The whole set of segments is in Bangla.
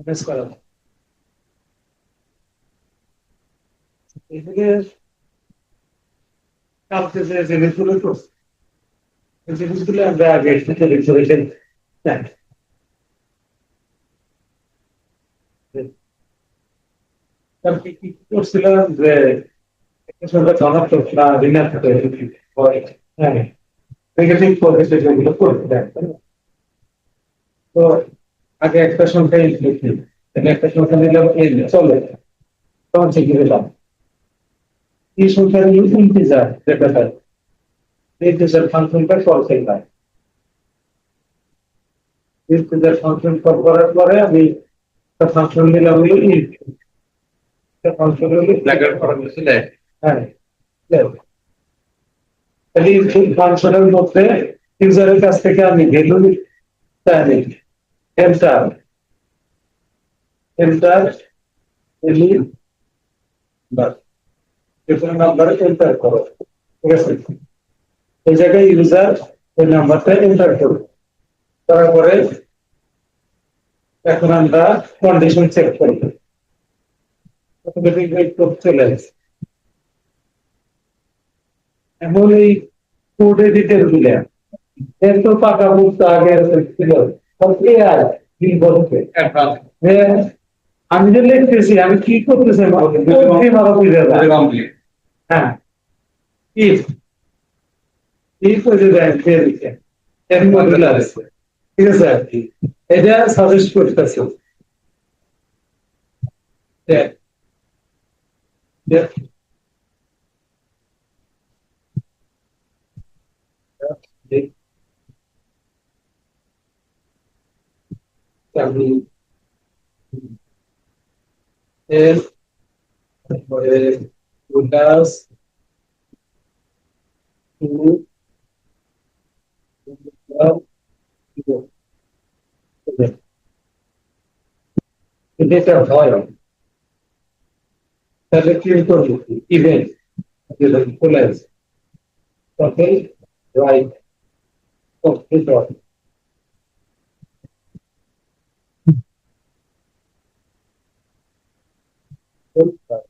বেশ করা এদিকে কালকে যে জিনিসগুলো করছে এই জিনিসগুলো আমরা আগে লিখে রেখে হ্যাঁ কালকে কি করছিলাম যে সঙ্গে ধনাত্মক না ঋণাত্মক হয় হ্যাঁ নেগেটিভ পজিটিভ যেগুলো করতে দেয় তাই না? তো আগে একটা সংখ্যা লিখি। তাহলে একটা সংখ্যা নিলাম এই চলে। তখন শিখে দিলাম এই সংখ্যা নিয়ে ইন্টিজার যেটা হয় ইন্টিজার ফাংশনটা কল হয়। ইন্টিজার ফাংশন কল করার পরে আমি একটা ফাংশন নিলাম হলো int একটা ফাংশন হলো ব্ল্যাকের করা হয়েছিল হ্যাঁ তাহলে ফাংশনের মধ্যে ইউজারের কাছ থেকে আমি ভ্যালু জানি এন্টার এন্টার ভ্যালু বাস এখানে নাম্বার এন্টার করো ঠিক আছে এই জায়গায় ইউজার ওই নাম্বারটা এন্টার করো করার পরে এখন আমরা কন্ডিশন চেক করব অটোমেটিক কোড চলে আসছে এখন এই কোডে ডিটেল দিলে তো পাকা মুক্ত আগে ছিল আমি যে লিখতেছি আমি কি করতেছি হ্যাঁ। If if ওই যে দিচ্ছে এর মধ্যে আছে। ঠিক আছে এটা সাজেস্ট করতেছে। দেখ। তারপরে এর তারপরে উইন্ডোজ টু এটা হয় তাহলে কি করবো ইভেন্ট যেটা চলে আসে তখন রাইট কমপ্লিট হয়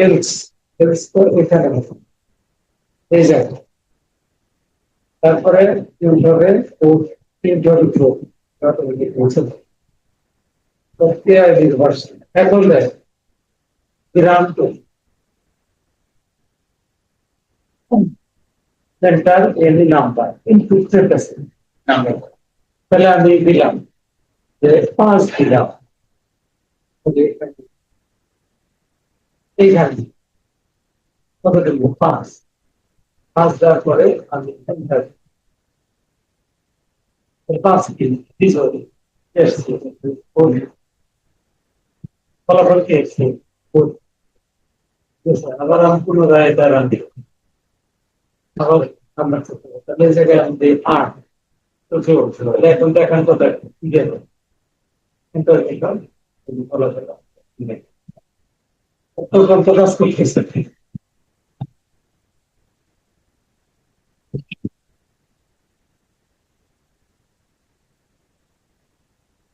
এলস এলস তো এখানে হবে এই জায়গা তারপরে কিভাবে ও কিভাবে প্রো অটোমেটিক পৌঁছে দেয় তো এআই নির্ভরশীল এখন দেখ গ্রাম to centre any number input কাছে নাম্বার তাহলে আমি দিলাম যে পাঁচ দিলাম এইখানে কত দেবো পাঁচ দেওয়ার পরে আমি ফলাফল কি এসছে. আবার আমি পুনরায় রাখি আবার আমরা। তাহলে জায়গায় আমি দিই আট তো জোর ছিল এখন দেখান তো দেখ গেল কিন্তু ফলাফল কাজ করতেছে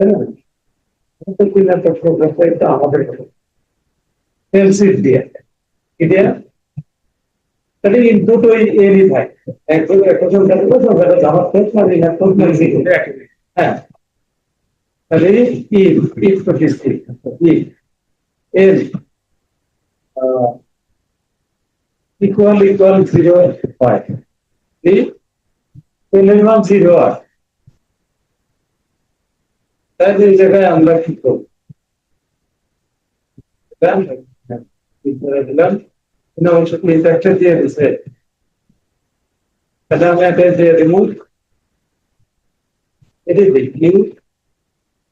তাই না ধনাত্মক ঋণাত্মক এটা আমাদের এলসি দিয়ে কি তাহলে এই দুটোই এরই ভাই একজন একটা সংখ্যা দেবো সংখ্যাটা ধনাত্মক না ঋণাত্মক না হ্যাঁ তাহলে ই ই প্রতিষ্ঠিত ই এর ইকুয়াল ইকুয়াল জিরো হয় এই পেলের মান জিরো হয় তাহলে এই জায়গায় আমরা কি করব দিলাম, কি করে দিলাম না অংশ প্লিজ একটা দিয়ে দিছে তাহলে আমি একটা দিয়ে রিমুভ এটা দেখি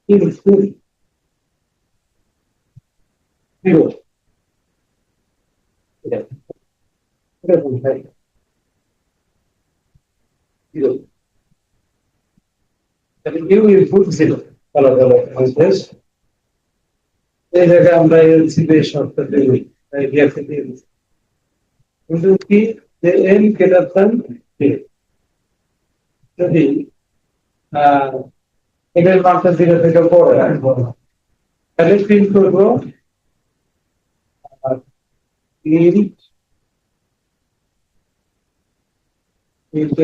ইনপুট জিরো এটা এটা কোথায় জিরো তাহলে নিউ ইনপুট জিরো এই জায়গায় আমরা কিন্তু কি যে এন গ্রেটার দ্যান যদি এটার মানটা থেকে বড় তাহলে প্রিন্ট করব?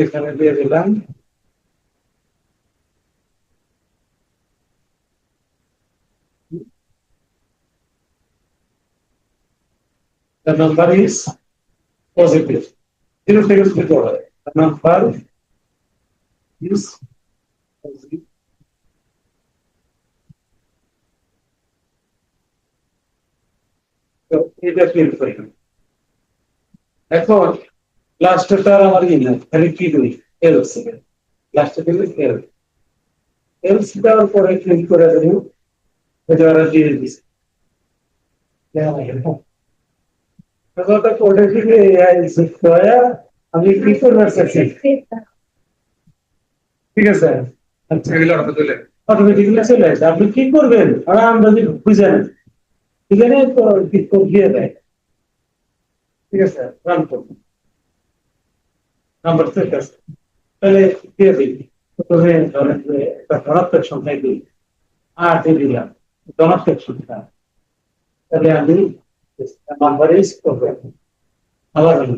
এখানে দিয়ে দিলাম। The number is positive. Zero থেকে split over. The number is positive. তো এটা প্রিন্ট করি এখন লাস্টটা আর আমার ই না খালি কি দুই এলস লাস্টে দিলে এল এলস দেওয়ার পরে ক্লিক করে দেবো এটা ওরা দিয়ে দিছে AI যুক্ত হয়ে আমি কি করবার চাচ্ছি ঠিক আছে। আচ্ছা। এগুলো অটোমেটিক্যালি চলে আসে। আপনি কি করবেন? আর আমরা যদি বুঝেন এখানে দিয়ে দেয়। ঠিক আছে রান করুন নাম্বার ঠিক আছে। তাহলে দিয়ে দিই। প্রথমে ধরেন যে একটা ধনাত্মক সংখ্যায় দিই। আট দিলাম। ধনাত্মক সংখ্যা। তাহলে আমি নাম্বার ইস করবেন আবার আমি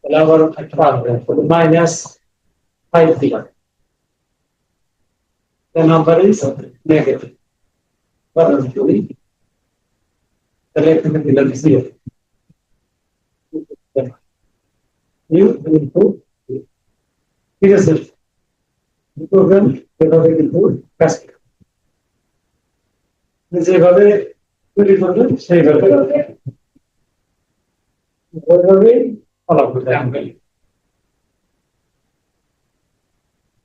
তাহলে আবার একটা মাইনাস ফাইভ দিলাম the number is negative. But actually, select the middle zero. You input. ঠিক আছে প্রোগ্রাম এভাবে কিন্তু কাজ করে। যেভাবে সেইভাবে ওইভাবেই ফলাফল দেখাবেন।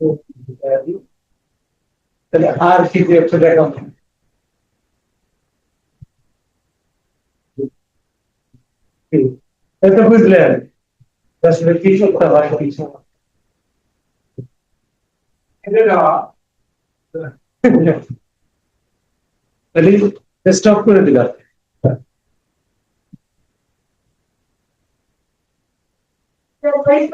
তো, তাহলে আর কি দিয়ে একটু দেখাবো কি? এটা বুঝলেন আসলে কি করতে হয় কিছু তাহলে স্টপ করে দিলাম Pero país